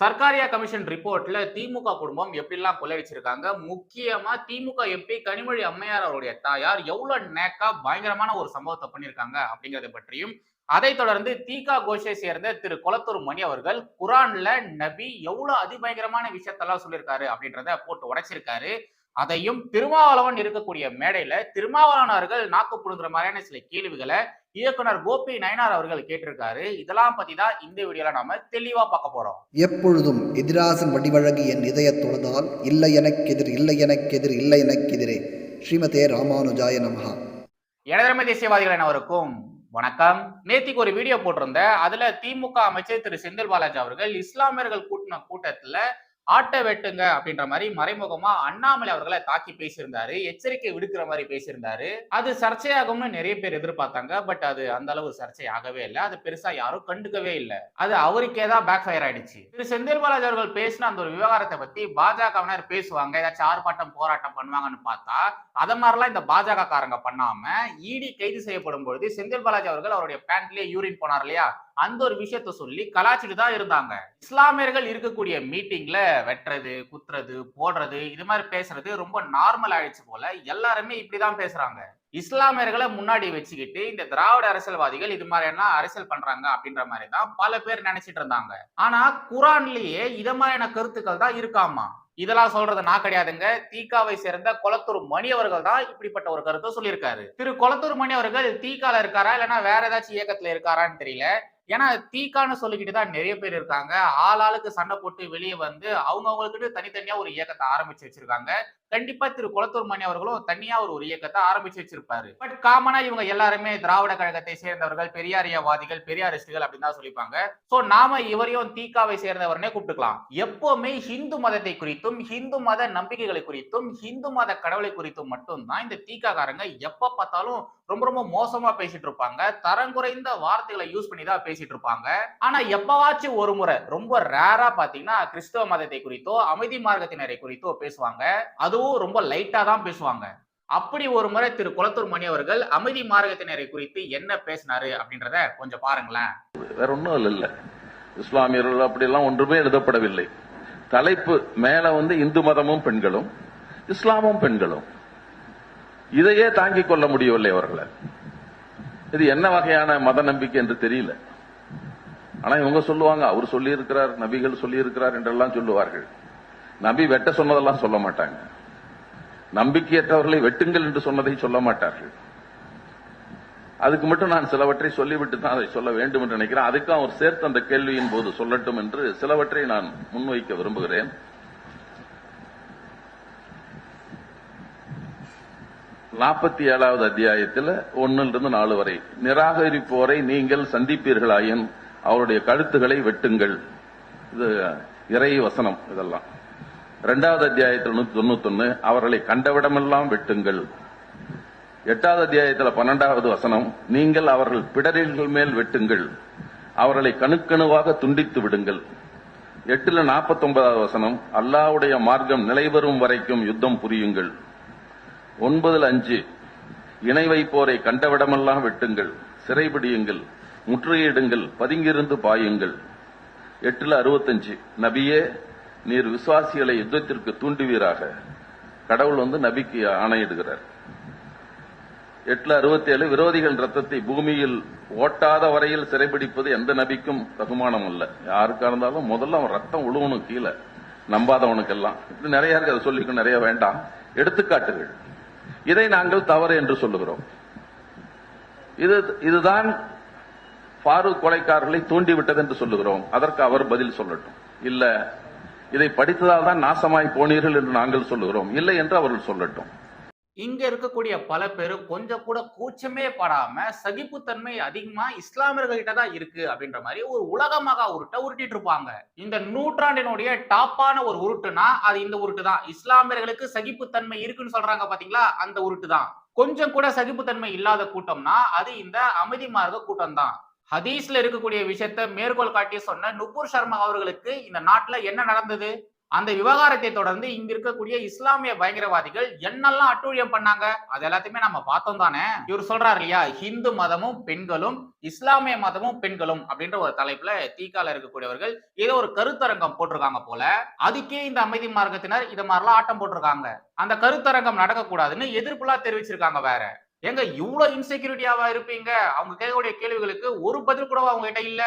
Sarkaria commission ரிப்போர்ட்ல திமுக குடும்பம் எப்படிலாம் கொள்ளையடிச்சிருக்காங்க முக்கியமா திமுக எம்பி கனிமொழி அம்மையார் அவருடைய தாயார் எவ்வளவு நேக்கா பயங்கரமான ஒரு சம்பவத்தை பண்ணியிருக்காங்க அப்படிங்கறத பற்றியும் அதைத் தொடர்ந்து தீகா கோஷை சேர்ந்த திரு கொளத்தூர் மணி அவர்கள் குரான்ல நபி எவ்வளவு அதிபயங்கரமான விஷயத்தெல்லாம் சொல்லியிருக்காரு அப்படின்றத போட்டு உடைச்சிருக்காரு. அதையும் திருமாவளவன் இருக்கக்கூடிய மேடையில திருமாவளவன் அவர்கள் நாக்கு புடுங்குற மாதிரியான சில கேள்விகளை இயக்குனர் கோபி நயனார் அவர்கள் கேட்டிருக்காரு. இதெல்லாம் பத்தி தான் இந்த வீடியோல நாம தெளிவா பார்க்க போறோம். எப்பொழுதும் எதிராசன் வடிவழகு என் இதயத் தொழுதால் இல்லை எனக்கெதிர் இல்லை எனக்கெதிர் இல்லை எனக்கெதிரே ஸ்ரீமதே ராமானுஜாய நமஹா. எனதரமை தேசியவாதிகள் அனைவருக்கும் வணக்கம். நேத்திக்கு ஒரு வீடியோ போட்டிருந்தேன். அதுல திமுக அமைச்சர் திரு செந்தில் பாலாஜி அவர்கள் இஸ்லாமியர்கள் கூட்டின கூட்டத்துல ஆட்ட வெட்டுங்க அப்படின்ற மாதிரி மறைமுகமா அண்ணாமலை அவர்களை தாக்கி பேசியிருந்தாரு எச்சரிக்கை விடுக்கிற மாதிரி பேசியிருந்தாரு. அது சர்ச்சையாகும்னு நிறைய பேர் எதிர்பார்த்தாங்க பட் அது அந்த அளவு சர்ச்சை ஆகவே இல்லை. அது பெருசா யாரும் கண்டுக்கவே இல்லை. அது அவருக்கே தான் பேக் ஃபயர் ஆயிடுச்சு. திரு செந்தில் பாலாஜி அவர்கள் பேசின அந்த ஒரு விவகாரத்தை பத்தி பாஜகவினர் பேசுவாங்க ஏதாச்சும் ஆர்ப்பாட்டம் போராட்டம் பண்ணுவாங்கன்னு பார்த்தா அத மாதிரிலாம் இந்த பாஜக காரங்க பண்ணாம இடி கைது செய்யப்படும் பொழுது செந்தில் பாலாஜி அவர்கள் அவருடைய பேண்ட்லயே யூரின் போனார் இல்லையா? அந்த ஒரு விஷயத்த சொல்லி கலாச்சிட்டு தான் இருந்தாங்க. இஸ்லாமியர்கள் இருக்கக்கூடிய மீட்டிங்ல வெட்டுறது குத்துறது போடுறது இது மாதிரி பேசுறது ரொம்ப நார்மல் ஆயிடுச்சு போல. எல்லாருமே இப்படிதான் பேசுறாங்க. இஸ்லாமியர்களை முன்னாடி வச்சுக்கிட்டு இந்த திராவிட அரசியல்வாதிகள் இது மாதிரி எல்லாம் அரசியல் பண்றாங்க அப்படின்ற மாதிரி தான் பல பேர் நினைச்சிட்டு இருந்தாங்க. ஆனா குரான்லயே இது மாதிரியான கருத்துக்கள் தான் இருக்காமா? இதெல்லாம் சொல்றது நான் கிடையாதுங்க. தீகாவை சேர்ந்த கொளத்தூர் மணி அவர்கள் தான் இப்படிப்பட்ட ஒரு கருத்தை சொல்லியிருக்காரு. திரு. கொளத்தூர் மணி அவர்கள் தீகால இருக்காரா? இல்லைன்னா வேற ஏதாச்சும் இயக்கத்துல இருக்காரான்னு தெரியல. ஏன்னா தீக்கான்னு சொல்லிக்கிட்டு தான் நிறைய பேர் இருக்காங்க. ஆளாளுக்கு சண்டை போட்டு வெளியே வந்து அவங்க அவங்களுக்கு தனித்தனியா ஒரு இயக்கத்தை ஆரம்பிச்சு வச்சிருக்காங்க. கண்டிப்பா திரு குளத்தூர் மணி அவர்களும் தனியா ஒரு ஒரு இயக்கத்தை ஆரம்பிச்சு வச்சிருப்பாரு. பட் காமனா இவங்க எல்லாருமே திராவிட கழகத்தை சேர்ந்தவர்கள் பெரியாரியவாதிகள் பெரியாரிஸ்டுகள் அப்படின்னு தான் சொல்லிப்பாங்க. சோ நாம இவரையும் தீக்காவை சேர்ந்தவர்னே கூப்பிட்டுக்கலாம். எப்பவுமே ஹிந்து மதத்தை குறித்தும் ஹிந்து மத நம்பிக்கைகளை குறித்தும் ஹிந்து மத கடவுளை குறித்தும் மட்டும்தான் இந்த தீக்காக்காரங்க எப்ப பார்த்தாலும் ரொம்ப ரொம்ப மோசமா பேசிட்டு இருப்பாங்க. தரம் குறைந்த வார்த்தைகளை யூஸ் பண்ணி தான் பேசிட்டு இருப்பாங்க. ஆனா எப்பவாச்சும் ஒரு முறை ரொம்ப ரேரா பாத்தீங்கன்னா கிறிஸ்தவ மதத்தை குறித்தோ அமைதி மார்க்கத்தினரை குறித்தோ பேசுவாங்க. அது அதுவும் ரொம்ப லைட்டா தான் பேசுவாங்க. அப்படி ஒரு முறை திரு குளத்தூர் மணி அவர்கள் அமைதி மார்க்கத்தினரை குறித்து என்ன பேசினாரு அப்படின்றத கொஞ்சம் பாருங்களேன். வேற ஒன்றும் அதுல இல்ல. இஸ்லாமியர்கள் அப்படியெல்லாம் ஒன்றுமே எழுதப்படவில்லை. தலைப்பு மேல வந்து இந்து மதமும் பெண்களும் இஸ்லாமும் பெண்களும். இதையே தாங்கிக் கொள்ள முடியவில்லை அவர்களை. இது என்ன வகையான மத நம்பிக்கை என்று தெரியல. ஆனா இவங்க சொல்லுவாங்க அவர் சொல்லியிருக்கிறார் நபிகள் சொல்லியிருக்கிறார் என்றெல்லாம் சொல்லுவார்கள். நபி வெட்ட சொன்னதெல்லாம் சொல்ல மாட்டாங்க. நம்பிக்கையற்றவர்களை வெட்டுங்கள் என்று சொன்னதை சொல்ல மாட்டார்கள். அதுக்கு மட்டும் நான் சிலவற்றை சொல்லிவிட்டு தான் அதை சொல்ல வேண்டும் என்று நினைக்கிறேன். அதுக்கும் அவர் சேர்த்து அந்த கேள்வியின் போது சொல்லட்டும் என்று சிலவற்றை நான் முன்வைக்க விரும்புகிறேன். நாற்பத்தி ஏழாவது அத்தியாயத்தில் ஒன்னிலிருந்து நாலு வரை. நிராகரிப்போரை நீங்கள் சந்திப்பீர்களாயின் அவருடைய கழுத்துகளை வெட்டுங்கள். இது இறை வசனம் இதெல்லாம். இரண்டாவது அத்தியாயத்தில் நூத்தி தொண்ணூத்தொன்னு அவர்களை கண்டவிடமெல்லாம் வெட்டுங்கள். எட்டாவது அத்தியாயத்தில் பன்னெண்டாவது வசனம் நீங்கள் அவர்கள் பிடரில்கள் மேல் வெட்டுங்கள். அவர்களை கணுக்கணுவாக துண்டித்து விடுங்கள். எட்டுல நாற்பத்தி ஒன்பதாவது வசனம் அல்லாவுடைய மார்க்கம் நிலைவரும் வரைக்கும் யுத்தம் புரியுங்கள். ஒன்பதுல அஞ்சு இணை வைப்போரை கண்டவிடமெல்லாம் வெட்டுங்கள். சிறைபிடியுங்கள் முற்றுகையிடுங்கள் பதுங்கியிருந்து பாயுங்கள். எட்டுல அறுபத்தஞ்சு நபியே நீர் விசுவாசிகளை யுத்தத்திற்கு தூண்டுவீராக. கடவுள் வந்து நபிக்கு ஆணையிடுகிறார். எட்டுல அறுபத்தி ஏழு விரோதிகள் ரத்தத்தை பூமியில் ஓட்டாத வரையில் சிறைபிடிப்பது எந்த நபிக்கும் தகுமானம் அல்ல யாருக்கா இருந்தாலும் முதல்ல அவன் ரத்தம் உழுவனும் கீழே நம்பாதவனுக்கெல்லாம். இது நிறைய இருக்கு அதை சொல்லிக்க நிறைய வேண்டாம். எடுத்துக்காட்டுகள். இதை நாங்கள் தவறு என்று சொல்லுகிறோம். இது இதுதான் ஃபாரூக் கொலைக்காரர்களை தூண்டிவிட்டது என்று சொல்லுகிறோம். அதற்கு அவர் பதில் சொல்லட்டும். இல்ல இதை படித்ததால் தான் நாசமாய் போனீர்கள் என்று நாங்கள் சொல்லுகிறோம். இல்லை என்று அவர்கள் சொல்லட்டும். இங்க இருக்கக்கூடிய பல பேர் கொஞ்சம் கூட கூச்சமே படாம சகிப்புத்தன்மை அதிகமா இஸ்லாமியர்கள்கிட்ட தான் இருக்கு அப்படின்ற மாதிரி ஒரு உலகமாக உருட்டை உருட்டிட்டு இருப்பாங்க. இந்த நூற்றாண்டினுடைய டாப்பான ஒரு உருட்டுனா அது இந்த உருட்டு தான். இஸ்லாமியர்களுக்கு சகிப்புத்தன்மை இருக்குன்னு சொல்றாங்க பாத்தீங்களா? அந்த உருட்டு தான். கொஞ்சம் கூட சகிப்புத்தன்மை இல்லாத கூட்டம்னா அது இந்த அமைதி மார்க்க கூட்டம் தான் ஹதீஸ்ல இருக்கக்கூடிய விஷயத்த மேற்கோள் காட்டி சொன்ன நுபுர் சர்மா அவர்களுக்கு இந்த நாட்டுல என்ன நடந்தது? அந்த விவகாரத்தை தொடர்ந்து இங்க இருக்கக்கூடிய இஸ்லாமிய பயங்கரவாதிகள் என்னெல்லாம் அட்டூழியம் பண்ணாங்க? அது எல்லாத்தையுமே நம்ம பார்த்தோம் தானே? இவர் சொல்றாரு இல்லையா? ஹிந்து மதமும் பெண்களும் இஸ்லாமிய மதமும் பெண்களும் அப்படின்ற ஒரு தலைப்புல தீக்கால இருக்கக்கூடியவர்கள் ஏதோ ஒரு கருத்தரங்கம் போட்டிருக்காங்க போல. அதுக்கே இந்த அமைதி மார்க்கத்தினர் இதை மாதிரிலாம் ஆட்டம் போட்டிருக்காங்க. அந்த கருத்தரங்கம் நடக்கக்கூடாதுன்னு எதிர்ப்புலாம் தெரிவிச்சிருக்காங்க வேற. ஏங்க இவ்வளவு இன்செக்யூரிட்டியாவா இருப்பீங்க? அவங்க கேட்கக்கூடிய கேள்விகளுக்கு ஒரு பதில் கூட அவங்க கிட்ட இல்ல?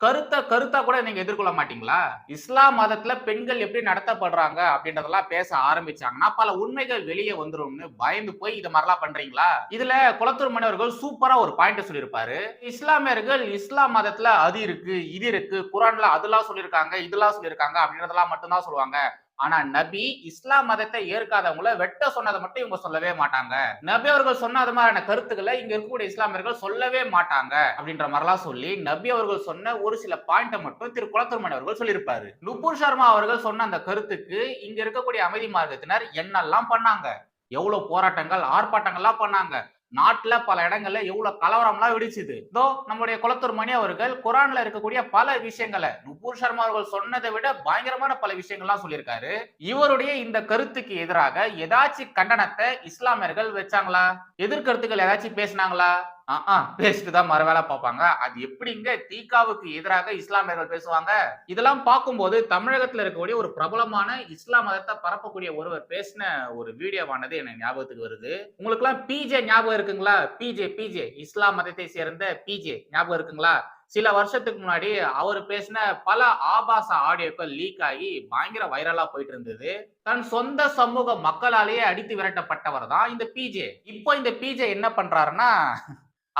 கருத்த கருத்தா கூட நீங்க எதிர்கொள்ள மாட்டீங்களா? இஸ்லாம் மதத்துல பெண்கள் எப்படி நடத்தப்படுறாங்க அப்படின்றதெல்லாம் பேச ஆரம்பிச்சாங்கன்னா பல உண்மைகள் வெளியே வந்துரும்னு பயந்து போய் இது மாதிரிலாம் பண்றீங்களா? இதுல குளத்தூர் மன்னர்கள் சூப்பரா ஒரு பாயிண்ட் சொல்லியிருப்பாரு. இஸ்லாமியர்கள் இஸ்லாம் மதத்துல அது இருக்கு இது இருக்கு குரான்ல அதெல்லாம் சொல்லியிருக்காங்க இதெல்லாம் சொல்லியிருக்காங்க அப்படின்றதெல்லாம் மட்டும்தான் சொல்லுவாங்க. ஆனா நபி இஸ்லாம் மதத்தை ஏற்காதவங்கள வெட்ட சொன்னதை மட்டும் இவங்க சொல்லவே மாட்டாங்க. நபி அவர்கள் சொன்ன அது மாதிரியான கருத்துக்களை இங்க இருக்கக்கூடிய இஸ்லாமியர்கள் சொல்லவே மாட்டாங்க அப்படின்ற மாதிரிலாம் சொல்லி நபி அவர்கள் சொன்ன ஒரு சில பாயிண்டை மட்டும் திரு குலத்துர்மன் அவர்கள் சொல்லியிருப்பாரு. நுபுர் சர்மா அவர்கள் சொன்ன அந்த கருத்துக்கு இங்க இருக்கக்கூடிய அமைதி மார்க்கத்தினர் என்னெல்லாம் பண்ணாங்க? எவ்வளவு போராட்டங்கள் ஆர்ப்பாட்டங்கள்லாம் பண்ணாங்க? நாட்டுல பல இடங்கள்ல எவ்வளவு கலவரம்லாம் வெடிச்சுது. இதோ நம்முடைய குளத்தூர் மணி அவர்கள் குரான்ல இருக்கக்கூடிய பல விஷயங்களை நுபூர் சர்மா அவர்கள் சொன்னதை விட பயங்கரமான பல விஷயங்கள்லாம் சொல்லியிருக்காரு. இவருடைய இந்த கருத்துக்கு எதிராக ஏதாச்சும் கண்டனத்தை இஸ்லாமியர்கள் வச்சாங்களா? எதிர்கருத்துக்கள் ஏதாச்சும் பேசினாங்களா? பேசிட்டு தான் மறு வேலை பார்ப்பாங்க. அது எப்படிங்க தீகாவுக்கு எதிராக இஸ்லாமியர்கள் பேசுவாங்க? இதெல்லாம் பார்க்கும்போது தமிழகத்தில் இருக்கக்கூடிய ஒரு பிரபலமான இஸ்லாம் மதத்தை பரப்பக்கூடிய ஒருவர் பேசின ஒரு வீடியோவானது எனக்கு ஞாபகத்துக்கு வருது. உங்களுக்கு எல்லாம் பிஜே ஞாபகம் இருக்குங்களா? பிஜே பிஜே இஸ்லாம் மதத்தை சேர்ந்த பிஜே ஞாபகம் இருக்குங்களா? சில வருஷத்துக்கு முன்னாடி அவர் பேசின பல ஆபாச ஆடியோக்கள் லீக் ஆகி பயங்கர வைரலா போயிட்டு இருந்தது. தன் சொந்த சமூக மக்களாலேயே அடித்து விரட்டப்பட்டவர் தான் இந்த பிஜே இப்போ இந்த பிஜே என்ன பண்றாருன்னா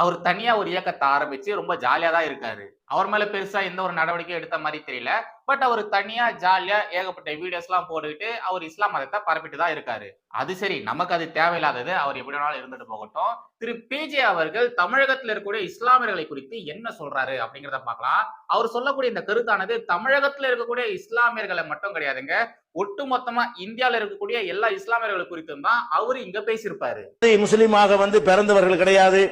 அவர் தனியா ஒரு இயக்கத்தை ஆரம்பிச்சு ரொம்ப ஜாலியா தான் இருக்காரு. அவர் மேல பெருசா எந்த ஒரு நடவடிக்கையும் எடுத்த மாதிரி தெரியல. பட் அவர் தனியா ஜாலியா ஏகப்பட்ட வீடியோஸ் எல்லாம் போட்டுக்கிட்டு அவர் இஸ்லாம் மதத்தை பரப்பிட்டு தான் இருக்காரு. அது சரி நமக்கு அது தேவையில்லாதது. அவர் எப்படி வேணாலும் இருந்துட்டு போகட்டும். திரு பிஜே அவர்கள் தமிழகத்துல இருக்கக்கூடிய இஸ்லாமியர்களை குறித்து என்ன சொல்றாரு அப்படிங்கிறத பார்க்கலாம். அவர் சொல்லக்கூடிய இந்த கருத்தானது தமிழகத்துல இருக்கக்கூடிய இஸ்லாமியர்களை மட்டும் கிடையாதுங்க. ஒட்டுமொத்தமா இந்தியால இருக்கக்கூடிய எல்லா இஸ்லாமியர்கள் குறித்தும் தான் அவர் இங்க பேசியிருப்பாரு. முஸ்லீமாக வந்து பிறந்தவர்கள் கிடையாது.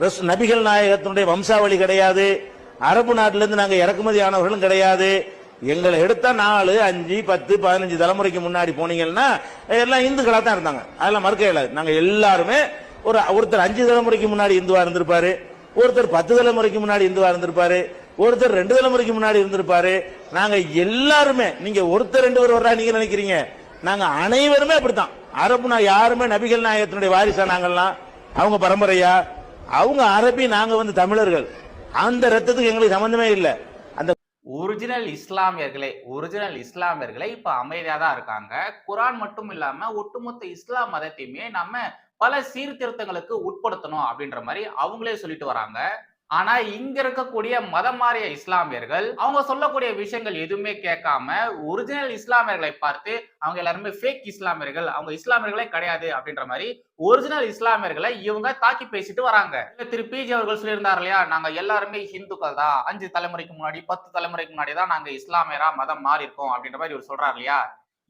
நபிகள் நாயகத்தினுடைய வம்சாவளி கிடையாது. அரபு நாட்டிலிருந்து நாங்கள் இறக்குமதி ஆனவர்களும் கிடையாது. எங்களை எடுத்தா நாலு அஞ்சு பத்து பதினஞ்சு தலைமுறைக்கு முன்னாடி போனீங்கன்னா எல்லாம் இந்துக்களா தான் இருந்தாங்க. அதெல்லாம் மறுக்க இயலாது நாங்க எல்லாருமே ஒரு ஒருத்தர் அஞ்சு தலைமுறைக்கு முன்னாடி இந்துவா இருந்திருப்பாரு. ஒருத்தர் பத்து தலைமுறைக்கு முன்னாடி இந்துவா இருந்திருப்பாரு. ஒருத்தர் ரெண்டு தலைமுறைக்கு முன்னாடி இருந்திருப்பாரு. நாங்க எல்லாருமே நீங்க ஒருத்தர் ரெண்டு பேர் வர்றா நீங்க நினைக்கிறீங்க? நாங்க அனைவருமே அப்படித்தான். அரபு நான் யாருமே நபிகள் நாயகத்தினுடைய வாரிசா நாங்கள்லாம். அவங்க பரம்பரையா? அவங்க அரபி நாங்க வந்து தமிழர்கள். அந்த ரத்தத்துக்கு எங்களுக்கு சம்பந்தமே இல்லை. அந்த ஒரிஜினல் இஸ்லாமியர்களே ஒரிஜினல் இஸ்லாமியர்களே இப்ப அமைதியா தான் இருக்காங்க. குரான் மட்டும் இல்லாம ஒட்டுமொத்த இஸ்லாம் மதத்தையுமே நம்ம பல சீர்திருத்தங்களுக்கு உட்படுத்தணும் அப்படின்ற மாதிரி அவங்களே சொல்லிட்டு வராங்க. ஆனா இங்க இருக்கக்கூடிய மதம் மாறிய இஸ்லாமியர்கள் அவங்க சொல்லக்கூடிய விஷயங்கள் எதுவுமே கேட்காம ஒரிஜினல் இஸ்லாமியர்களை பார்த்து அவங்க எல்லாருமே ஃபேக் இஸ்லாமியர்கள் அவங்க இஸ்லாமியர்களே கிடையாது அப்படின்ற மாதிரி ஒரிஜினல் இஸ்லாமியர்களை இவங்க தாக்கி பேசிட்டு வராங்க. திரு. பிஜி அவர்கள் சொல்லியிருந்தார் இல்லையா நாங்க எல்லாருமே ஹிந்துக்கள் தான் அஞ்சு தலைமுறைக்கு முன்னாடி பத்து தலைமுறைக்கு முன்னாடி தான் நாங்க இஸ்லாமியரா மதம் மாறி இருக்கோம் அப்படின்ற மாதிரி இவர் சொல்றாரு இல்லையா?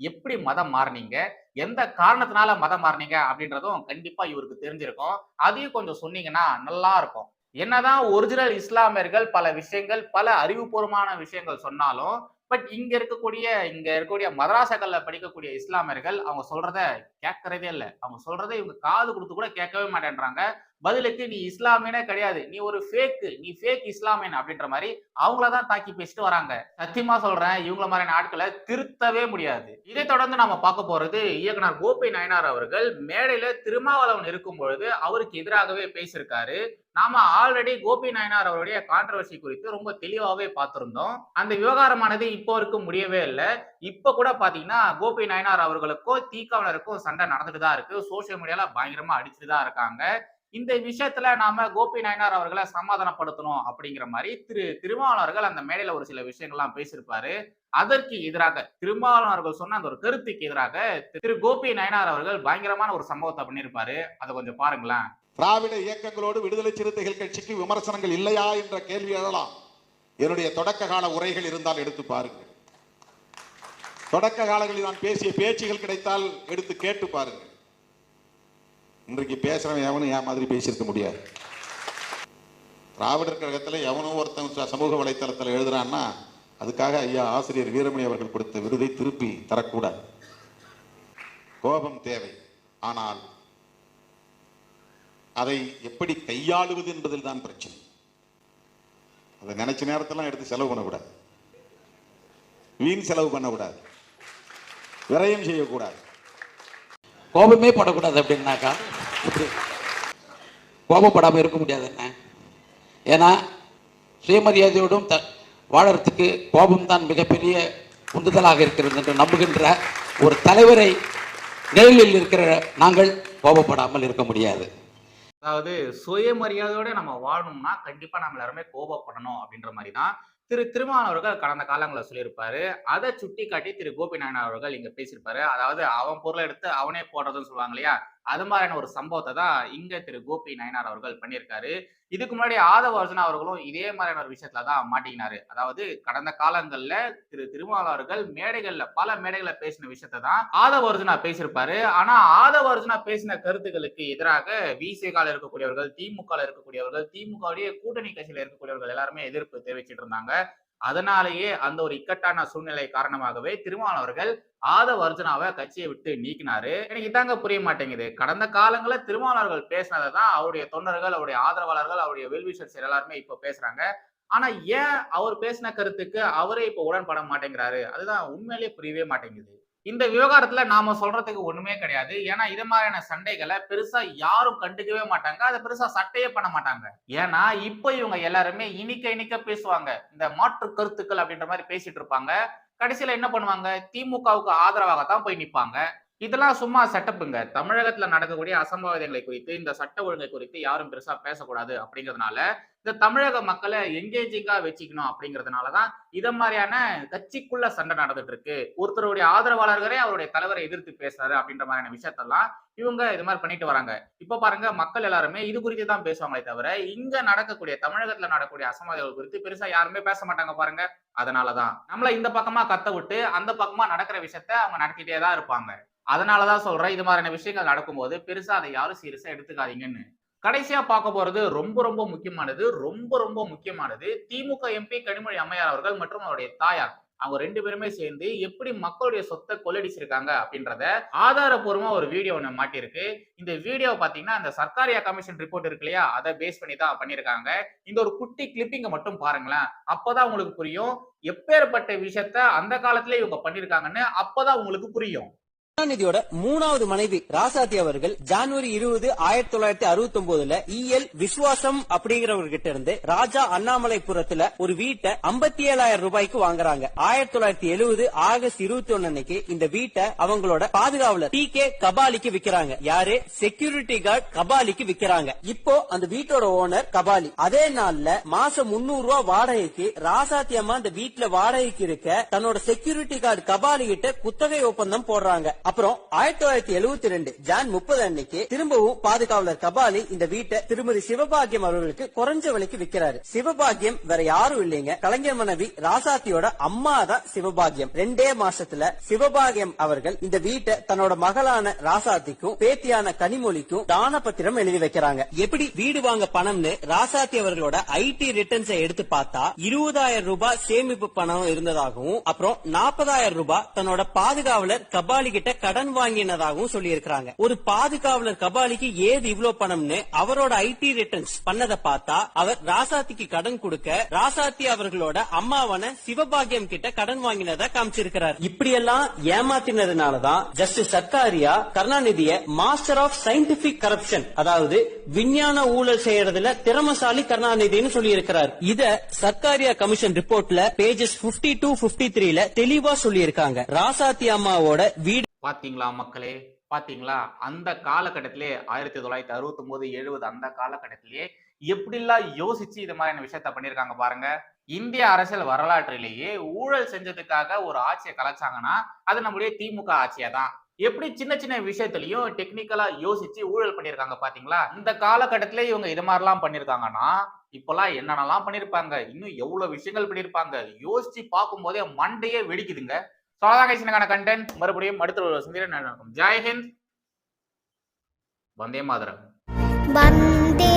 எப்படி மதம் மாறினீங்க? எந்த காரணத்தினால மதம் மாறினீங்க அப்படின்றதும் கண்டிப்பா இவருக்கு தெரிஞ்சிருக்கும். அதையும் கொஞ்சம் சொன்னீங்கன்னா நல்லா இருக்கும். என்னதான் ஒரிஜினல் இஸ்லாமியர்கள் பல விஷயங்கள் பல அறிவுபூர்வமான விஷயங்கள் சொன்னாலும் பட் இங்க இருக்கக்கூடிய இங்க இருக்கக்கூடிய மதராசகல்ல படிக்கக்கூடிய இஸ்லாமியர்கள் அவங்க சொல்றத கேட்கறதே இல்லை. அவங்க சொல்றதை இவங்க காது கொடுத்து கூட கேட்கவே மாட்டேன்றாங்க. பதிலுக்கு நீ இஸ்லாமியனே கிடையாது. நீ ஒரு ஃபேக்கு நீ ஃபேக் இஸ்லாமியன் அப்படின்ற மாதிரி அவங்கள தான் தாக்கி பேசிட்டு வராங்க. சத்தியமா சொல்றேன் இவங்கள மாதிரியான ஆட்களை திருத்தவே முடியாது. இதை தொடர்ந்து நாம பார்க்க போறது இயக்குனர் கோபி நயனார் அவர்கள் மேடையில திருமாவளவன் இருக்கும் பொழுது அவருக்கு எதிராகவே பேசியிருக்காரு. நாம ஆல்ரெடி கோபி நாயனார் அவருடைய கான்ட்ரவர்சி குறித்து ரொம்ப தெளிவாகவே பார்த்திருந்தோம். அந்த விவகாரமானது இப்போ வரைக்கும் முடியவே இல்லை. இப்போ கூட பாத்தீங்கன்னா கோபி நாயனார் அவர்களுக்கும் தீக்காவலருக்கும் சண்டை நடந்துட்டு தான் இருக்கு. சோசியல் மீடியால பயங்கரமா அடிச்சுட்டு தான் இருக்காங்க. இந்த விஷயத்துல நாம கோபி நாயனார் அவர்களை சமாதானப்படுத்தணும் அப்படிங்கிற மாதிரி திரு திருமாவளவர்கள் அந்த மேடையில ஒரு சில விஷயங்கள்லாம் பேசியிருப்பாரு. அதற்கு எதிராக திருமாவளவர்கள் சொன்ன அந்த ஒரு கருத்துக்கு எதிராக திரு கோபி நயனார் அவர்கள் பயங்கரமான ஒரு சம்பவத்தை பண்ணியிருப்பாரு. அதை கொஞ்சம் பாருங்களேன். திராவிட இயக்கங்களோடு விடுதலை சிறுத்தைகள் கட்சிக்கு விமர்சனங்கள் இல்லையா என்ற கேள்வி எழலாம். என்னுடைய தொடக்க கால உரைகள் இருந்தால் எடுத்து பாருங்கள். தொடக்க காலங்களில் நான் பேசிய பேச்சுகள் கிடைத்தால் எடுத்து கேட்டு பாருங்கள். இன்றைக்கு பேசுறவன் எவனும் என் மாதிரி பேசியிருக்க முடியாது. திராவிடர் கழகத்தில் எவனும் ஒருத்தன் ச- சமூக வலைத்தளத்தில் எழுதுறான்னா அதுக்காக ஐயா ஆசிரியர் வீரமணி அவர்கள் கொடுத்த விருதை திருப்பி தரக்கூடாது. கோபம் தேவை. ஆனால் அதை எப்படி கையாளுவது என்பதில் தான் பிரச்சனை. அதை நினைச்ச நேரத்தெல்லாம் எடுத்து செலவு பண்ணக்கூடாது. வீண் செலவு பண்ணக்கூடாது. விரயம் செய்யக்கூடாது. கோபமே படக்கூடாது அப்படின்னாக்கா? கோபப்படாமல் இருக்க முடியாது என்ன? ஏன்னா சுயமரியாதையோடும் த வாழறதுக்கு கோபம் தான் மிகப்பெரிய உந்துதலாக இருக்கிறது என்று நம்புகின்ற ஒரு தலைவரை நேரில் இருக்கிற நாங்கள் கோபப்படாமல் இருக்க முடியாது. அதாவது சுயமரியாதையோட நம்ம வாழணும்னா கண்டிப்பாக நம்ம எல்லாருமே கோபப்படணும் அப்படின்ற மாதிரி தான் திரு திருமாவளவன் அவர்கள் கடந்த காலங்களில் சொல்லியிருப்பாரு. அதை சுட்டி காட்டி திரு கோபிநாயன் அவர்கள் இங்கே பேசியிருப்பாரு. அதாவது அவன் பொருளை எடுத்து அவனே போடுறதுன்னு சொல்லுவாங்க இல்லையா? அது மாதிரியான ஒரு சம்பவத்தை தான் இங்க திரு கோபி நயனார் அவர்கள் பண்ணியிருக்காரு. இதுக்கு முன்னாடி ஆதவ அர்ஜுனா அவர்களும் இதே மாதிரியான ஒரு விஷயத்துல தான் மாட்டிக்கினாரு. அதாவது கடந்த காலங்கள்ல திரு திருமாவளவன் அவர்கள் மேடைகள்ல பல மேடைகள்ல பேசின விஷயத்த தான் ஆதவ அர்ஜுனா பேசியிருப்பாரு. ஆனா ஆதவ அர்ஜுனா பேசின கருத்துக்களுக்கு எதிராக விசேகால இருக்கக்கூடியவர்கள் திமுக இருக்கக்கூடியவர்கள் திமுகவுடைய கூட்டணி கட்சியில இருக்கக்கூடியவர்கள் எல்லாருமே எதிர்ப்பு தெரிவிச்சிட்டு இருந்தாங்க. அதனாலேயே அந்த ஒரு இக்கட்டான சூழ்நிலை காரணமாகவே திருமாவளவன் அவர்கள் ஆதவ அர்ஜுனாவை கட்சியை விட்டு நீக்கினாரு. எனக்கு இதாங்க புரிய மாட்டேங்குது. கடந்த காலங்களில் திருமாவளவன் அவர்கள் பேசினதை தான் அவருடைய தொண்டர்கள் அவருடைய ஆதரவாளர்கள் அவருடைய வெல்விஷர்ஸ் எல்லாருமே இப்போ பேசுறாங்க. ஆனா ஏன் அவர் பேசின கருத்துக்கு அவரே இப்போ உடன்பட மாட்டேங்கிறாரு? அதுதான் உண்மையிலேயே புரியவே மாட்டேங்குது. இந்த விவகாரத்துல நாம சொல்றதுக்கு ஒண்ணுமே கிடையாது. ஏன்னா இது மாதிரியான சண்டைகளை பெருசா யாரும் கண்டுக்கவே மாட்டாங்க. அதை பெருசா சட்டையே பண்ண மாட்டாங்க. ஏன்னா இப்போ இவங்க எல்லாருமே இனிக்க இனிக்க பேசுவாங்க. இந்த மாற்று கருத்துக்கள் அப்படின்ற மாதிரி பேசிட்டு இருப்பாங்க. கடைசியில என்ன பண்ணுவாங்க? திமுகவுக்கு ஆதரவாக தான் போய் நிற்பாங்க இதெல்லாம் சும்மா செட்டப்புங்க. தமிழகத்துல நடக்கக்கூடிய அசம்பாவிதங்களை குறித்து இந்த சட்ட ஒழுங்கை குறித்து யாரும் பெருசா பேசக்கூடாது அப்படிங்கிறதுனால இந்த தமிழக மக்களை எங்கேஜிங்கா வச்சுக்கணும் அப்படிங்கிறதுனாலதான் இத மாதிரியான கட்சிக்குள்ள சண்டை நடந்துட்டு இருக்கு ஒருத்தருடைய ஆதரவாளர்களே அவருடைய தலைவரை எதிர்த்து பேசுறாரு அப்படின்ற மாதிரியான விஷயத்தெல்லாம் இவங்க இது மாதிரி பண்ணிட்டு வராங்க. இப்ப பாருங்க மக்கள் எல்லாருமே இது குறித்து தான் பேசுவாங்களே தவிர இங்க நடக்கக்கூடிய தமிழகத்துல நடக்கக்கூடிய அசம்பாவிதங்கள் குறித்து பெருசா யாருமே பேச மாட்டாங்க பாருங்க. அதனாலதான் நம்மள இந்த பக்கமா கத்த விட்டு அந்த பக்கமா நடக்கிற விஷயத்த அவங்க நடத்திட்டே தான் இருப்பாங்க. அதனாலதான் சொல்றேன் இது மாதிரியான விஷயங்கள் நடக்கும்போது பெருசா அதை யாரும் சீரியஸா எடுத்துக்காதீங்கன்னு. கடைசியா பார்க்க போறது ரொம்ப ரொம்ப முக்கியமானது ரொம்ப ரொம்ப முக்கியமானது திமுக எம்பி கனிமொழி அம்மையார் அவர்கள் மற்றும் அவருடைய தாயார். அவங்க ரெண்டு பேருமே சேர்ந்து எப்படி மக்களுடைய சொத்தை கொள்ளடிச்சிருக்காங்க அப்படின்றத ஆதாரபூர்வமா ஒரு வீடியோ ஒன்று மாட்டிருக்கு இந்த வீடியோ பாத்தீங்கன்னா அந்த சர்க்காரியா கமிஷன் ரிப்போர்ட் இருக்கு இல்லையா? அதை பேஸ் பண்ணி தான் பண்ணியிருக்காங்க. இந்த ஒரு குட்டி கிளிப்பிங்க மட்டும் பாருங்களேன். அப்பதான் உங்களுக்கு புரியும். எப்பேற்பட்ட விஷயத்த அந்த காலத்திலே இவங்க பண்ணிருக்காங்கன்னு அப்பதான் உங்களுக்கு புரியும். கருணாநிதியோட மூணாவது மனைவி ராசாத்தி அவர்கள் ஜான்வரி இருபது ஆயிரத்தி தொள்ளாயிரத்தி அறுபத்தி ஒன்பதுல இஎல் விஸ்வாசம் அப்படிங்கிறவர்கிட்ட இருந்து ராஜா அண்ணாமலைபுரத்துல ஒரு வீட்டை ஐம்பத்தி ஏழாயிரம் ரூபாய்க்கு வாங்குறாங்க. ஆயிரத்தி தொள்ளாயிரத்தி எழுபது ஆகஸ்ட் இருபத்தி ஒன்னு அன்னைக்கு இந்த வீட்டை அவங்களோட பாதுகாவலர் டி கே கபாலிக்கு விக்கிறாங்க. யாரு? செக்யூரிட்டி கார்டு கபாலிக்கு விக்கிறாங்க. இப்போ அந்த வீட்டோட ஓனர் கபாலி. அதே நாள்ல மாசம் முன்னூறு ரூபாய் வாடகைக்கு ராசாத்தி அம்மா அந்த வீட்டுல வாடகைக்கு இருக்க தன்னோட செக்யூரிட்டி கார்டு கபாலி கிட்ட குத்தகை ஒப்பந்தம் போடுறாங்க. அப்புறம் ஆயிரத்தி தொள்ளாயிரத்தி எழுபத்தி ரெண்டு ஜான் முப்பது அன்னைக்கு திரும்பவும் பாதுகாவலர் கபாலி இந்த வீட்டை திருமதி சிவபாகியம் அவர்களுக்கு குறைஞ்ச விலைக்கு விக்கிறாரு சிவபாகியம் வேற யாரும் இல்லைங்க. கலைஞர் மனைவி ராசாத்தியோட அம்மா தான் சிவபாகியம். ரெண்டே மாசத்துல சிவபாகியம் அவர்கள் இந்த வீட்டை தன்னோட மகளான ராசாத்திக்கும் பேத்தியான கனிமொழிக்கும் தான பத்திரம் எழுதி வைக்கிறாங்க. எப்படி வீடு வாங்க பணம்னு ராசாத்தி அவர்களோட ஐடி ரிட்டர்ன்ஸ் எடுத்து பார்த்தா இருபதாயிரம் ரூபாய் சேமிப்பு பணம் இருந்ததாகவும் அப்புறம் நாற்பதாயிரம் ரூபாய் தன்னோட பாதுகாவலர் கபாலி கிட்ட கடன் வாங்கினதாகவும் சொல்லியிருக்கிறாங்க. ஒரு பாதுகாவலர் கபாலிக்கு ஏது இவ்வளவு பணம்னு அவரோட ஐடி ரிட்டர்ன்ஸ் பண்ணதை பார்த்தா அவர் ராசாத்திக்கு கடன் கொடுக்க ராசாத்தி அவர்களோட அம்மாவான சிவபாகியம் கிட்ட கடன் வாங்கினதா காமிச்சிருக்கிறார். இப்படியெல்லாம் ஏமாத்தினதுனாலதான் ஜஸ்டிஸ் சர்க்காரியா கருணாநிதிய மாஸ்டர் ஆஃப் சயின்டிபிக் கரப்ஷன் அதாவது விஞ்ஞான ஊழல் செய்யறதுல திறமசாலி கருணாநிதினு சொல்லியிருக்கிறார். இத சர்க்காரியா கமிஷன் ரிப்போர்ட்ல பேஜஸ் 52 டூ பிப்டி த்ரீல தெளிவா சொல்லியிருக்காங்க. ராசாத்தி அம்மாவோட வீடு பாத்தீங்களா மக்களே? பாத்தீங்களா? அந்த காலகட்டத்திலே ஆயிரத்தி தொள்ளாயிரத்தி அறுபத்தி ஒன்பது எழுபது அந்த காலகட்டத்திலேயே எப்படிலாம் யோசிச்சு இது மாதிரியான விஷயத்த பண்ணிருக்காங்க பாருங்க. இந்திய அரசியல் வரலாற்றிலேயே ஊழல் செஞ்சதுக்காக ஒரு ஆட்சியை கலைச்சாங்கன்னா அது நம்முடைய திமுக ஆட்சியா தான். எப்படி சின்ன சின்ன விஷயத்திலையும் டெக்னிக்கலா யோசிச்சு ஊழல் பண்ணிருக்காங்க பாத்தீங்களா? இந்த காலகட்டத்துல இவங்க இது மாதிரிலாம் பண்ணிருக்காங்கன்னா இப்பெல்லாம் என்னென்னலாம் பண்ணிருப்பாங்க இன்னும் எவ்வளவு விஷயங்கள் பண்ணிருப்பாங்க யோசிச்சு பார்க்கும் போதே மண்டையே வெடிக்குதுங்க. ஸோ அதான் கைசினுக்கான கண்டென்ட் மறுபடியும் அடுத்த ஒரு சந்திரன் நடக்கும் ஜெய்ஹிந்த் வந்தே மாதரம். வந்தே